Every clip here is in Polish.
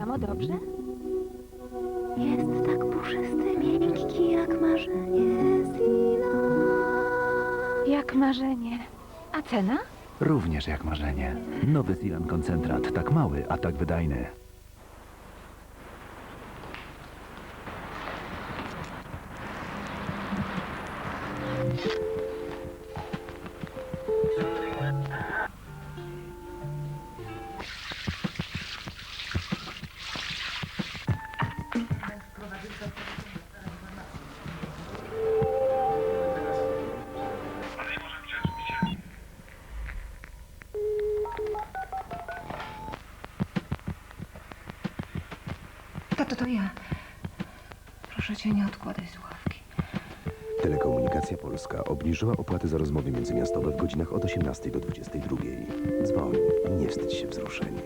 samo dobrze? Jest tak puszysty, miękki jak marzenie Sila. Jak marzenie. A cena? Również jak marzenie. Nowy Silan koncentrat, tak mały, a tak wydajny. Proszę cię, nie odkładaj słuchawki. Telekomunikacja Polska obniżyła opłaty za rozmowy międzymiastowe w godzinach od 18 do 22. Dzwoń, nie wstydź się wzruszeń.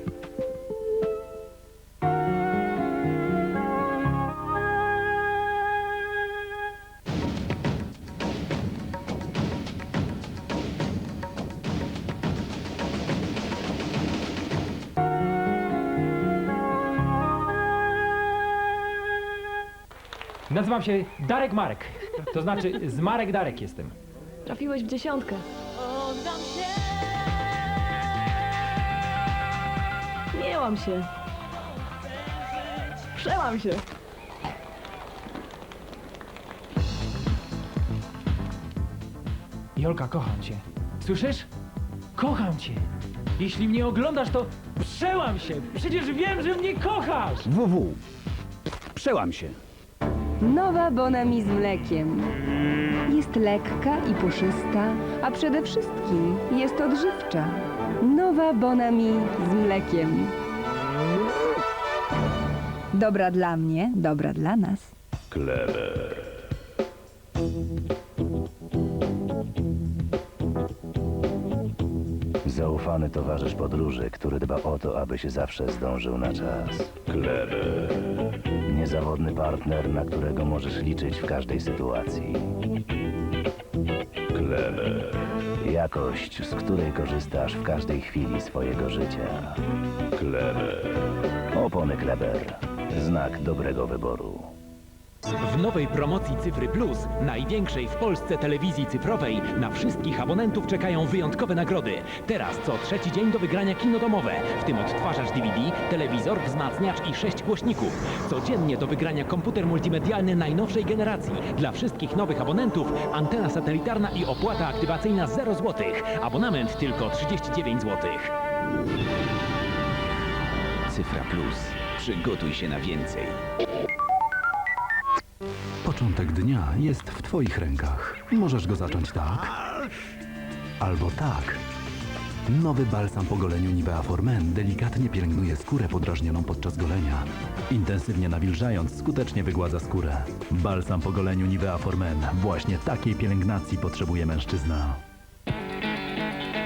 Nazywam się Darek Marek. To znaczy z Marek Darek jestem. Trafiłeś w dziesiątkę. Miałam się. Przełam się. Jolka, kocham cię. Słyszysz? Kocham cię. Jeśli mnie oglądasz, to przełam się. Przecież wiem, że mnie kochasz. WW. Przełam się. Nowa Bonami z mlekiem. Jest lekka i puszysta, a przede wszystkim jest odżywcza. Nowa Bonami z mlekiem. Dobra dla mnie, dobra dla nas. Zaufany towarzysz podróży, który dba o to, aby się zawsze zdążył na czas. Kleber. Niezawodny partner, na którego możesz liczyć w każdej sytuacji. Kleber. Jakość, z której korzystasz w każdej chwili swojego życia. Kleber. Opony Kleber. Znak dobrego wyboru. W nowej promocji Cyfry Plus, największej w Polsce telewizji cyfrowej, na wszystkich abonentów czekają wyjątkowe nagrody. Teraz co trzeci dzień do wygrania kino domowe, w tym odtwarzacz DVD, telewizor, wzmacniacz i sześć głośników. Codziennie do wygrania komputer multimedialny najnowszej generacji. Dla wszystkich nowych abonentów antena satelitarna i opłata aktywacyjna 0 zł. Abonament tylko 39 zł. Cyfra Plus. Przygotuj się na więcej. Początek dnia jest w Twoich rękach. Możesz go zacząć tak, albo tak. Nowy balsam po goleniu Nivea Formen delikatnie pielęgnuje skórę podrażnioną podczas golenia. Intensywnie nawilżając, skutecznie wygładza skórę. Balsam po goleniu Nivea Formen. Właśnie takiej pielęgnacji potrzebuje mężczyzna.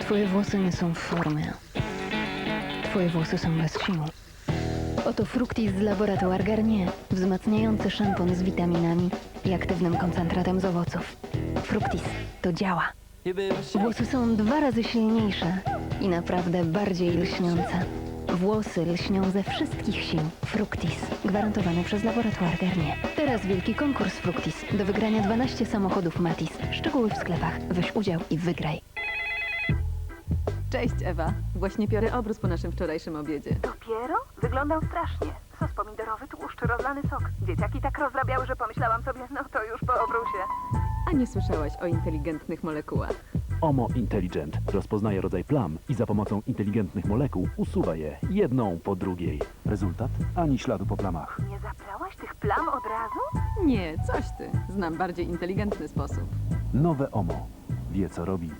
Twoje włosy nie są w formie. Twoje włosy są bez sił. Oto Fructis z Laboratoire Garnier. Wzmacniający szampon z witaminami i aktywnym koncentratem z owoców. Fructis to działa. Włosy są dwa razy silniejsze i naprawdę bardziej lśniące. Włosy lśnią ze wszystkich sił. Fructis. Gwarantowany przez Laboratoire Garnier. Teraz wielki konkurs Fructis. Do wygrania 12 samochodów Matis. Szczegóły w sklepach. Weź udział i wygraj. Cześć Ewa. Właśnie piorę obrus po naszym wczorajszym obiedzie. Dopiero? Wyglądał strasznie. Sos pomidorowy, tłuszcz, rozlany sok. Dzieciaki tak rozrabiały, że pomyślałam sobie, no to już po obrusie. A nie słyszałaś o inteligentnych molekułach? Omo Intelligent rozpoznaje rodzaj plam i za pomocą inteligentnych molekuł usuwa je jedną po drugiej. Rezultat? Ani śladu po plamach. Nie zabrałaś tych plam od razu? Nie, coś ty. Znam bardziej inteligentny sposób. Nowe Omo. Wie co robi.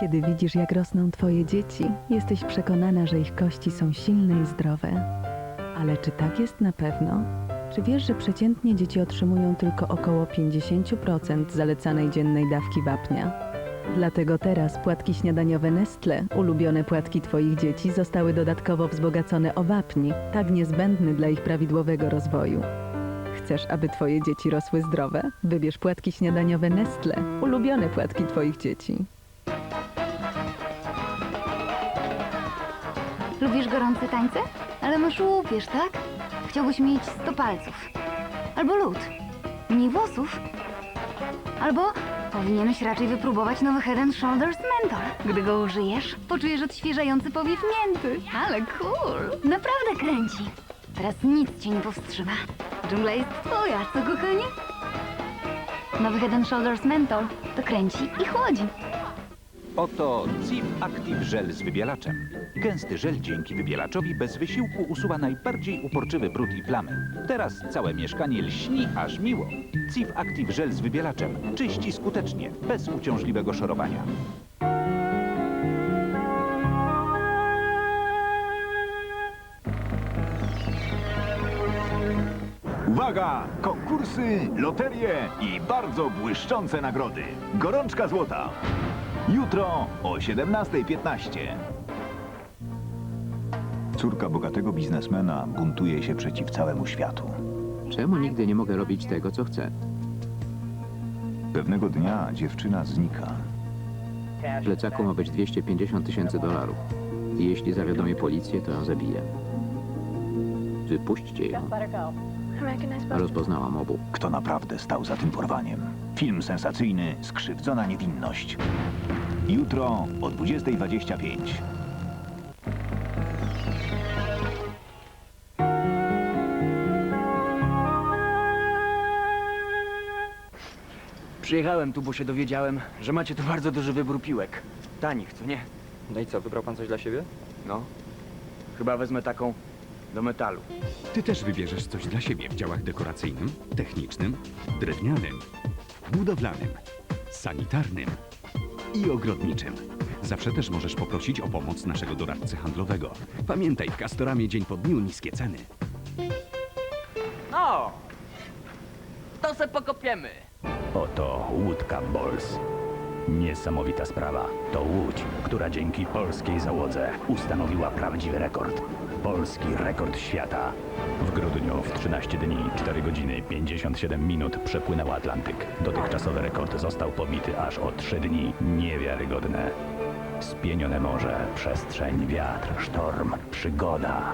Kiedy widzisz, jak rosną twoje dzieci, jesteś przekonana, że ich kości są silne i zdrowe. Ale czy tak jest na pewno? Czy wiesz, że przeciętnie dzieci otrzymują tylko około 50% zalecanej dziennej dawki wapnia? Dlatego teraz płatki śniadaniowe Nestle, ulubione płatki Twoich dzieci, zostały dodatkowo wzbogacone o wapń, tak niezbędny dla ich prawidłowego rozwoju. Chcesz, aby Twoje dzieci rosły zdrowe? Wybierz płatki śniadaniowe Nestle, ulubione płatki Twoich dzieci. Lubisz gorące tańce? Ale masz łupież, tak? Chciałbyś mieć 100 palców. Albo lód. Mniej włosów. Albo powinieneś raczej wypróbować nowy Head and Shoulders Menthol. Gdy go użyjesz, poczujesz odświeżający powiew mięty. Ale cool. Naprawdę kręci. Teraz nic cię nie powstrzyma. Dżungla jest twoja, co kochanie? Nowy Head and Shoulders Menthol to kręci i chłodzi. Oto Cif Active Żel z wybielaczem. Gęsty żel dzięki wybielaczowi bez wysiłku usuwa najbardziej uporczywy brud i plamy. Teraz całe mieszkanie lśni aż miło. Cif Active Żel z wybielaczem czyści skutecznie, bez uciążliwego szorowania. Uwaga! Konkursy, loterie i bardzo błyszczące nagrody. Gorączka złota. Jutro o 17.15. Córka bogatego biznesmena buntuje się przeciw całemu światu. Czemu nigdy nie mogę robić tego, co chcę? Pewnego dnia dziewczyna znika. W plecaku ma być 250 tysięcy dolarów. Jeśli zawiadomię policję, to ją zabiję. Wypuśćcie ją. Rozpoznałam obu. Kto naprawdę stał za tym porwaniem? Film sensacyjny Skrzywdzona niewinność. Jutro o 20.25. Przyjechałem tu, bo się dowiedziałem, że macie tu bardzo duży wybór piłek. Tanich, co nie? No i co, wybrał pan coś dla siebie? No. Chyba wezmę taką do metalu. Ty też wybierzesz coś dla siebie w działach dekoracyjnym, technicznym, drewnianym, budowlanym, sanitarnym i ogrodniczym. Zawsze też możesz poprosić o pomoc naszego doradcy handlowego. Pamiętaj, w Castoramie dzień po dniu niskie ceny. No! To se pokopiemy! Oto łódka Bols. Niesamowita sprawa. To łódź, która dzięki polskiej załodze ustanowiła prawdziwy rekord. Polski rekord świata. W grudniu w 13 dni, 4 godziny 57 minut przepłynęła Atlantyk. Dotychczasowy rekord został pobity aż o 3 dni. Niewiarygodne. Spienione morze, przestrzeń, wiatr, sztorm, przygoda.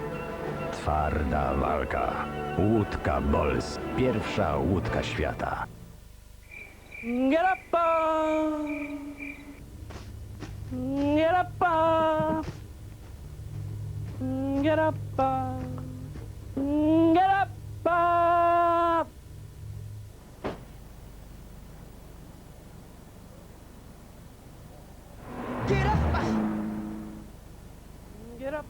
Twarda walka. Łódka Bols. Pierwsza łódka świata. Get up! Get up! Get up! Get up! Get up! Get up!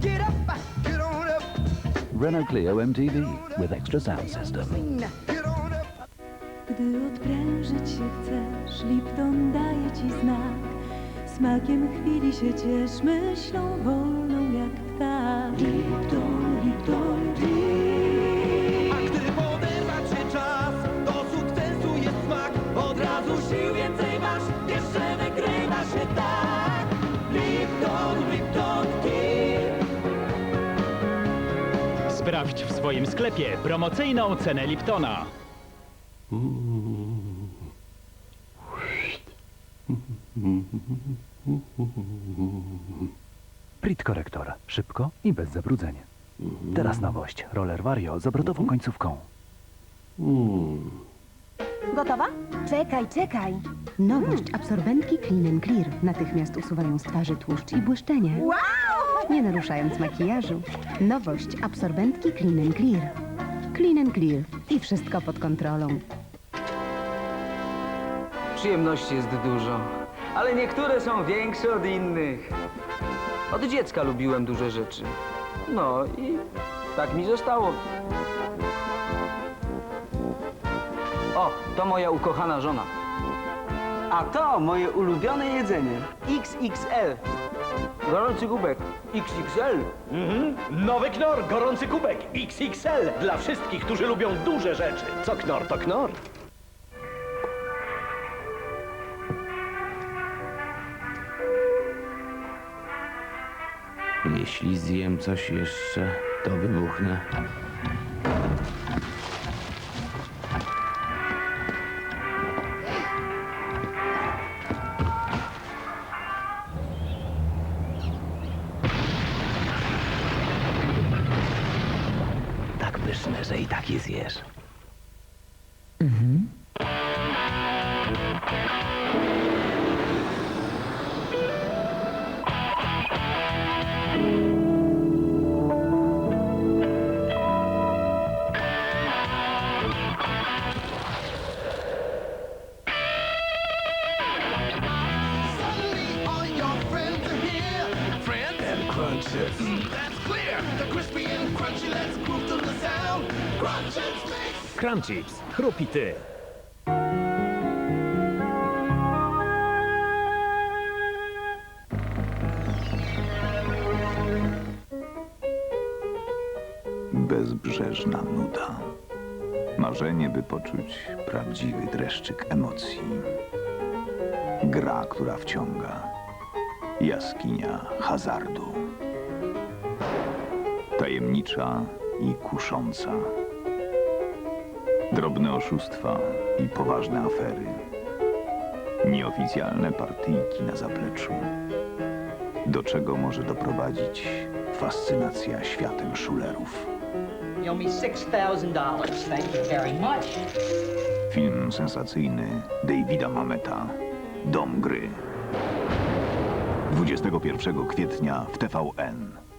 Get up! Get on up! Renault Clio MTV with extra sound system. Gdy odprężyć się chcesz, Lipton daje ci znak. Smakiem chwili się ciesz, myślą wolną jak ptak. Lipton, Lipton, A gdy poderwa cię czas, do sukcesu jest smak. Od razu sił więcej masz, jeszcze wygrywa się tak. Lipton, Lipton Tea. Sprawdź w swoim sklepie promocyjną cenę Liptona. Prit korektor. Szybko i bez zabrudzeń. Teraz nowość. Roller Vario z obrotową końcówką. Gotowa? Czekaj, czekaj. Nowość absorbentki Clean and Clear natychmiast usuwają z twarzy tłuszcz i błyszczenie. Wow! Nie naruszając makijażu. Nowość absorbentki Clean and Clear. Clean and Clear i wszystko pod kontrolą. Przyjemności jest dużo, ale niektóre są większe od innych. Od dziecka lubiłem duże rzeczy. No i tak mi zostało. O, to moja ukochana żona. A to moje ulubione jedzenie. XXL. Gorący kubek. XXL. Mhm. Nowy knor, gorący kubek XXL dla wszystkich, którzy lubią duże rzeczy. Co knor, to knor. Jeśli zjem coś jeszcze, to wybuchnę. Crunchips, chrupity. Bezbrzeżna nuda. Marzenie, by poczuć prawdziwy dreszczyk emocji. Gra, która wciąga. Jaskinia hazardu. Tajemnicza i kusząca. Drobne oszustwa i poważne afery. Nieoficjalne partyjki na zapleczu. Do czego może doprowadzić fascynacja światem szulerów. You owe me $6,000. Thank you very much. Film sensacyjny Davida Mameta. Dom gry. 21 kwietnia w TVN.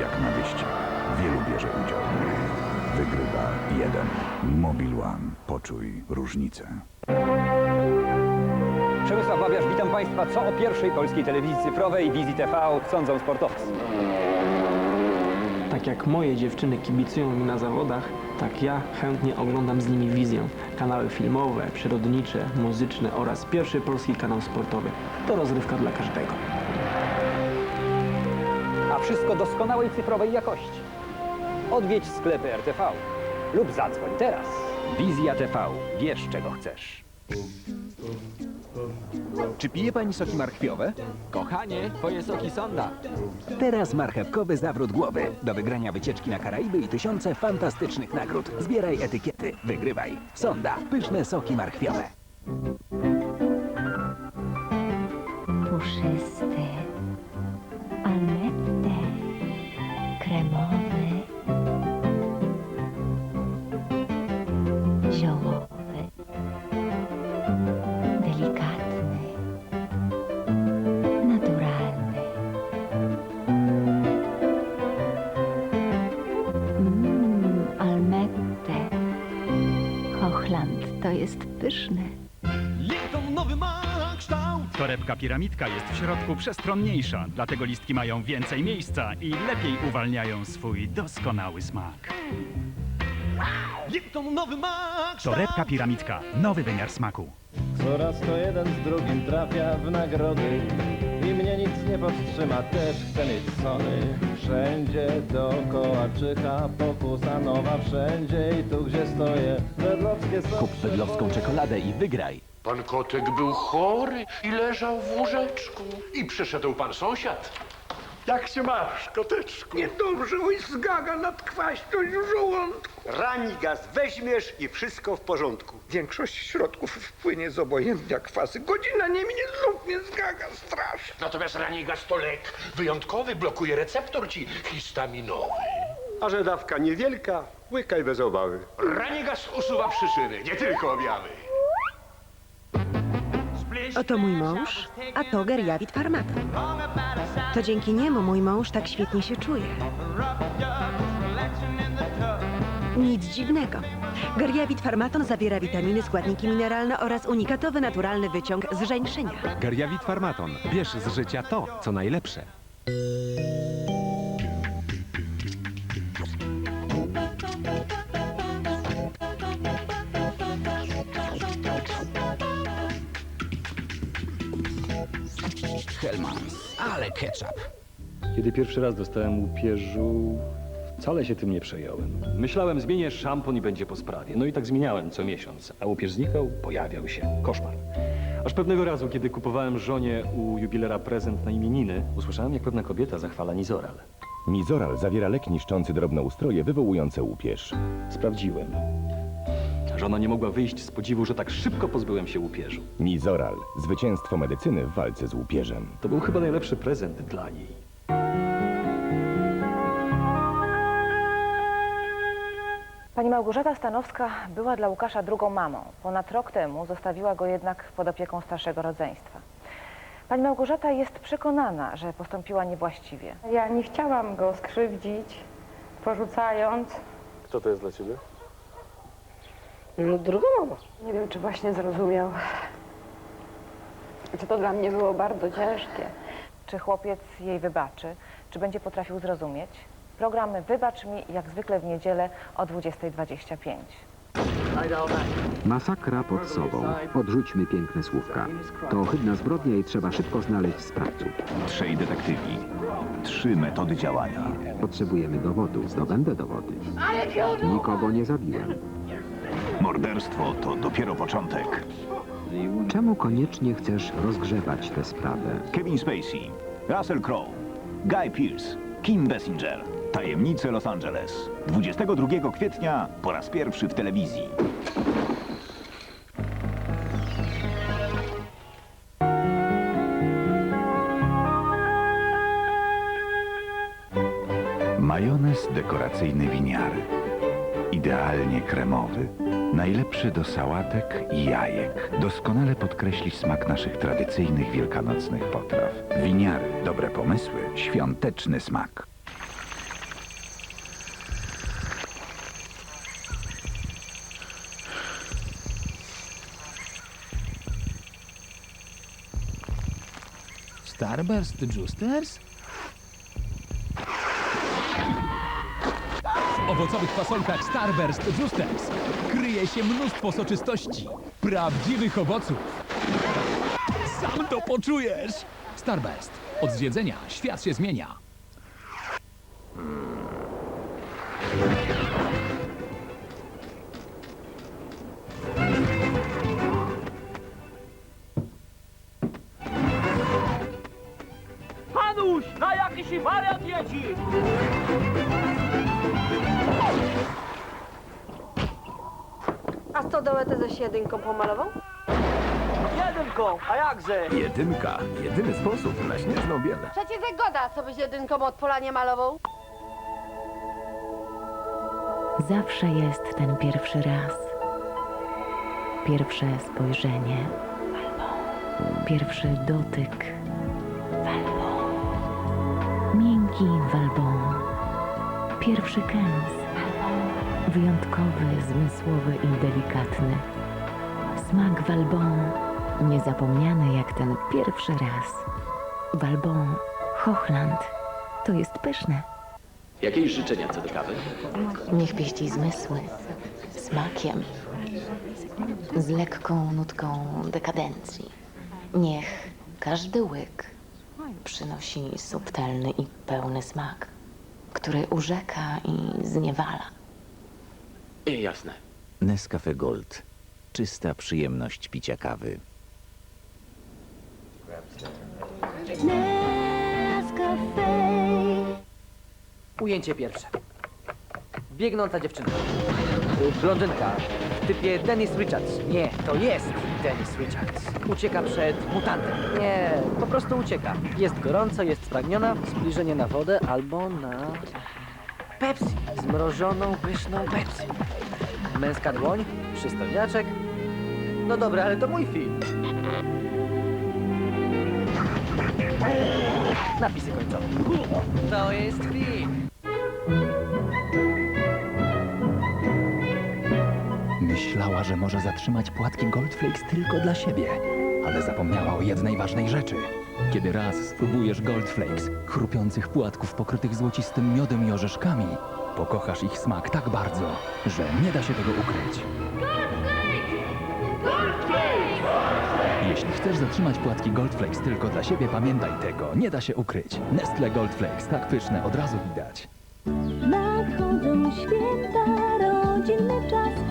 Jak na wyścig. Wielu bierze udział. Wygrywa jeden. Mobil One. Poczuj różnicę. Przemysław Babiarz, witam Państwa. Co o pierwszej polskiej telewizji cyfrowej Wizji TV sądzą sportowcy? Tak jak moje dziewczyny kibicują mi na zawodach, tak ja chętnie oglądam z nimi wizję. Kanały filmowe, przyrodnicze, muzyczne oraz pierwszy polski kanał sportowy. To rozrywka dla każdego. Wszystko doskonałej cyfrowej jakości. Odwiedź sklepy RTV lub zadzwoń teraz. Wizja TV. Wiesz, czego chcesz. Czy pije pani soki marchwiowe? Kochanie, twoje soki sonda. Teraz marchewkowy zawrót głowy. Do wygrania wycieczki na Karaiby i tysiące fantastycznych nagród. Zbieraj etykiety, wygrywaj. Sonda, pyszne soki marchwiowe. Piramidka jest w środku przestronniejsza, dlatego listki mają więcej miejsca i lepiej uwalniają swój doskonały smak. Lipton nowy ma kształt. Torebka piramidka, nowy wymiar smaku. Coraz to jeden z drugim trafia w nagrody I mnie nic nie powstrzyma, też chcę mieć sony Wszędzie dookoła czyha pokusa nowa Wszędzie i tu gdzie stoję Wedlowskie są Kup wedlowską czekoladę i wygraj. Pan kotek był chory i leżał w łóżeczku. I przyszedł pan sąsiad. Jak się masz, koteczku? Niedobrze, oj zgaga, nadkwaśność w żołądku. Ranigaz weźmiesz i wszystko w porządku. Większość środków wpłynie z obojętnia kwasy. Godzina nie minie, znów mnie zgaga strasznie. Natomiast Ranigas to lek wyjątkowy, blokuje receptor ci histaminowy. A że dawka niewielka, łykaj bez obawy. Ranigas usuwa przyczyny, nie tylko objawy. Oto mój mąż, a to Geriawit Farmaton. To dzięki niemu mój mąż tak świetnie się czuje. Nic dziwnego. Geriawit Farmaton zawiera witaminy, składniki mineralne oraz unikatowy naturalny wyciąg z żeńszenia. Geriawit Farmaton. Bierz z życia to, co najlepsze. Ale ketchup. Kiedy pierwszy raz dostałem łupieżu Wcale się tym nie przejąłem. Myślałem, zmienię szampon i będzie po sprawie. No i tak zmieniałem co miesiąc. A łupież znikał, pojawiał się. Koszmar. Aż pewnego razu, kiedy kupowałem żonie u jubilera prezent na imieniny, usłyszałem, jak pewna kobieta zachwala Nizoral. Nizoral zawiera lek niszczący drobnoustroje wywołujące łupież. Sprawdziłem. Żona nie mogła wyjść z podziwu, że tak szybko pozbyłem się łupieżu. Nizoral. Zwycięstwo medycyny w walce z łupieżem. To był chyba najlepszy prezent dla niej. Pani Małgorzata Stanowska była dla Łukasza drugą mamą. Ponad rok temu zostawiła go jednak pod opieką starszego rodzeństwa. Pani Małgorzata jest przekonana, że postąpiła niewłaściwie. Ja nie chciałam go skrzywdzić, porzucając. Kto to jest dla ciebie? No, druga mama. Nie wiem, czy właśnie zrozumiał. Czy to dla mnie było bardzo ciężkie. Czy chłopiec jej wybaczy? Czy będzie potrafił zrozumieć? Program Wybacz mi jak zwykle w niedzielę o 20.25. Masakra pod sobą. Odrzućmy piękne słówka. To ohydna zbrodnia i trzeba szybko znaleźć sprawców. Trzej detektywi. Trzy metody działania. Potrzebujemy dowodu. Zdobędę dowody. Nikogo nie zabiłem. Morderstwo to dopiero początek. Czemu koniecznie chcesz rozgrzewać tę sprawę? Kevin Spacey, Russell Crowe, Guy Pearce, Kim Basinger. Tajemnice Los Angeles. 22 kwietnia po raz pierwszy w telewizji. Majonez dekoracyjny winiary. Idealnie kremowy. Najlepszy do sałatek i jajek. Doskonale podkreśli smak naszych tradycyjnych wielkanocnych potraw. Winiary. Dobre pomysły. Świąteczny smak. Starburst Justers? Owocowych fasolkach Starburst Justers kryje się mnóstwo soczystości, prawdziwych owoców. Sam to poczujesz! Starburst. Od zjedzenia świat się zmienia. Tę ze jedynką pomalował? Jedynką, a jakże? Jedynka. Jedyny sposób na śnieżną bielę. Przecież zgoda, co byś jedynką od pola nie malował. Zawsze jest ten pierwszy raz. Pierwsze spojrzenie. Pierwszy dotyk. Miękki walbon. Pierwszy kęs. Wyjątkowy, zmysłowy i delikatny. Smak walbon. Niezapomniany jak ten pierwszy raz. Walbon. Hochland. To jest pyszne. Jakieś życzenia co do kawy? Niech pieści zmysły smakiem, z lekką nutką dekadencji. Niech każdy łyk przynosi subtelny i pełny smak, który urzeka i zniewala. Jasne. Nescafe Gold. Czysta przyjemność picia kawy. Ujęcie pierwsze. Biegnąca dziewczyna. Y, Blondynka. W typie Dennis Richards. Nie, to jest Dennis Richards. Ucieka przed mutantem. Nie, po prostu ucieka. Jest gorąco, jest spragniona. Zbliżenie na wodę albo na... Pepsi. Zmrożoną, pyszną Pepsi. Męska dłoń, przystojniaczek. No dobra, ale to mój film. Napisy końcowe. To jest film. Myślała, że może zatrzymać płatki Goldflakes tylko dla siebie, ale zapomniała o jednej ważnej rzeczy. Kiedy raz spróbujesz Goldflakes, chrupiących płatków pokrytych złocistym miodem i orzeszkami, pokochasz ich smak tak bardzo, że nie da się tego ukryć. Jeśli chcesz zatrzymać płatki Goldflakes tylko dla siebie, pamiętaj tego, nie da się ukryć. Nestle Goldflakes, tak pyszne, od razu widać. Smak święta, rodzinny czas,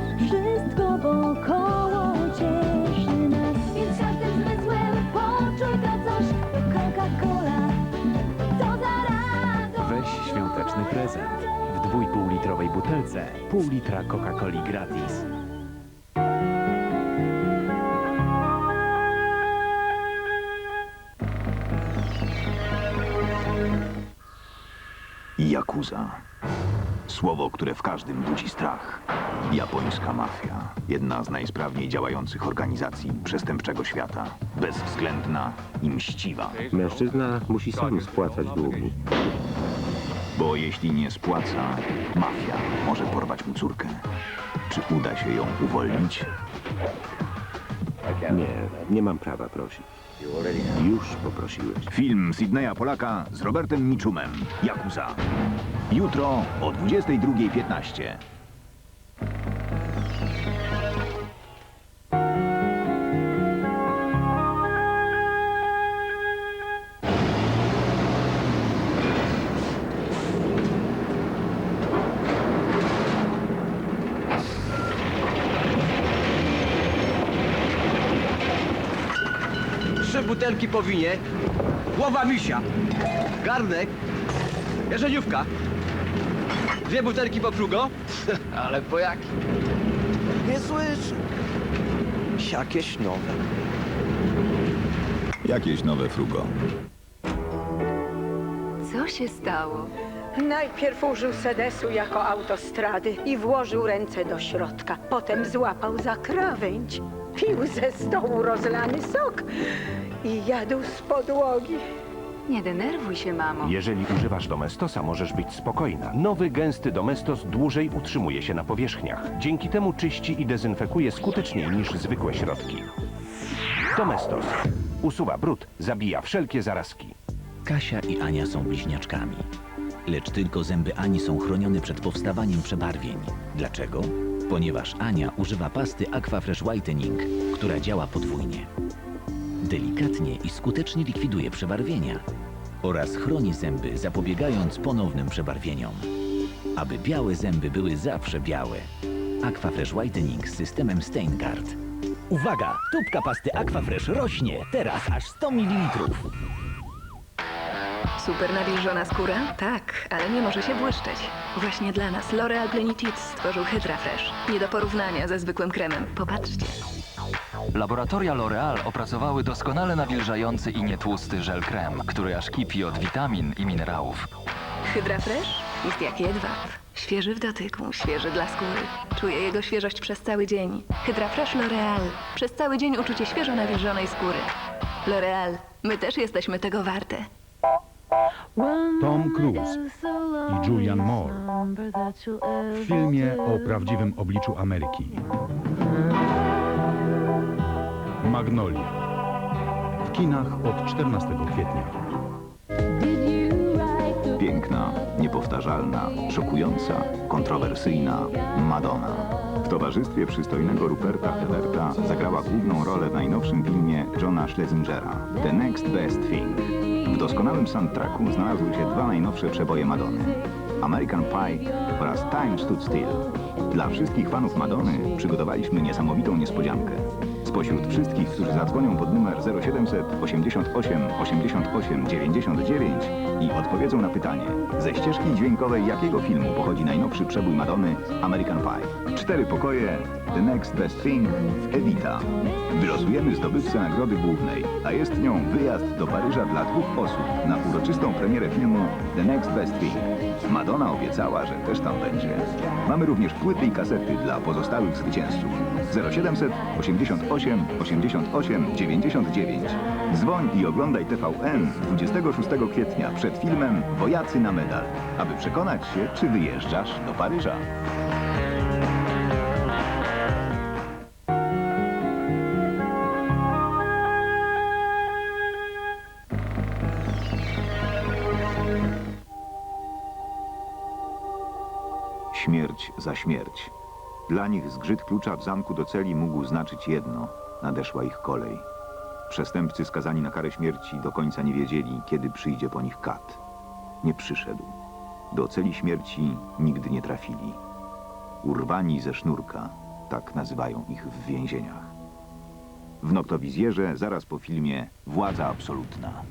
butelce pół litra Coca-Coli gratis. Yakuza. Słowo, które w każdym budzi strach. Japońska mafia. Jedna z najsprawniej działających organizacji przestępczego świata. Bezwzględna i mściwa. Mężczyzna musi sam spłacać długi. Bo jeśli nie spłaca, mafia może porwać mu córkę. Czy uda się ją uwolnić? Nie, nie mam prawa prosić. Już poprosiłeś. Film Sydneya Polaka z Robertem Mitchumem. Yakuza. Jutro o 22.15. butelki po winie, głowa misia, garnek, jarzeniówka, dwie butelki po frugo, ale po jaki? Nie słyszę. Jakieś nowe. Jakieś nowe frugo. Co się stało? Najpierw użył sedesu jako autostrady i włożył ręce do środka. Potem złapał za krawędź. Pił ze stołu rozlany sok i jadł z podłogi. Nie denerwuj się, mamo. Jeżeli używasz Domestosa, możesz być spokojna. Nowy, gęsty Domestos dłużej utrzymuje się na powierzchniach. Dzięki temu czyści i dezynfekuje skuteczniej niż zwykłe środki. Domestos. Usuwa brud, zabija wszelkie zarazki. Kasia i Ania są bliźniaczkami. Lecz tylko zęby Ani są chronione przed powstawaniem przebarwień. Dlaczego? Ponieważ Ania używa pasty Aquafresh Whitening, która działa podwójnie. Delikatnie i skutecznie likwiduje przebarwienia oraz chroni zęby, zapobiegając ponownym przebarwieniom. Aby białe zęby były zawsze białe. Aquafresh Whitening z systemem StainGuard. Uwaga! Tubka pasty Aquafresh rośnie teraz aż 100 ml. Super nawilżona skóra? Tak, ale nie może się błyszczeć. Właśnie dla nas L'Oreal Plenitude stworzył Hydra Fresh. Nie do porównania ze zwykłym kremem. Popatrzcie. Laboratoria L'Oreal opracowały doskonale nawilżający i nietłusty żel krem, który aż kipi od witamin i minerałów. Hydra Fresh jest jak jedwab. Świeży w dotyku, świeży dla skóry. Czuję jego świeżość przez cały dzień. Hydra Fresh L'Oreal. Przez cały dzień uczucie świeżo nawilżonej skóry. L'Oreal. My też jesteśmy tego warte. Tom Cruise i Julian Moore w filmie o prawdziwym obliczu Ameryki. Magnolia. W kinach od 14 kwietnia. Piękna, niepowtarzalna, szokująca, kontrowersyjna Madonna. W towarzystwie przystojnego Ruperta Everta zagrała główną rolę w najnowszym filmie Johna Schlesingera The Next Best Thing. W doskonałym soundtracku znalazły się dwa najnowsze przeboje Madonny American Pie oraz Time Stood Still. Dla wszystkich fanów Madonny przygotowaliśmy niesamowitą niespodziankę. Spośród wszystkich, którzy zadzwonią pod numer 0700 88 88 99 i odpowiedzą na pytanie, ze ścieżki dźwiękowej jakiego filmu pochodzi najnowszy przebój Madony American Pie? Cztery pokoje, The Next Best Thing, Evita. Wylosujemy zdobywcę nagrody głównej, a jest nią wyjazd do Paryża dla dwóch osób na uroczystą premierę filmu The Next Best Thing. Madonna obiecała, że też tam będzie. Mamy również płyty i kasety dla pozostałych zwycięzców. 0700 88 88 99. Dzwoń i oglądaj TVN 26 kwietnia przed filmem Wojacy na medal, aby przekonać się, czy wyjeżdżasz do Paryża. Śmierć za śmierć. Dla nich zgrzyt klucza w zamku do celi mógł znaczyć jedno – nadeszła ich kolej. Przestępcy skazani na karę śmierci do końca nie wiedzieli, kiedy przyjdzie po nich kat. Nie przyszedł. Do celi śmierci nigdy nie trafili. Urwani ze sznurka, tak nazywają ich w więzieniach. W noktowizjerze, zaraz po filmie, władza absolutna.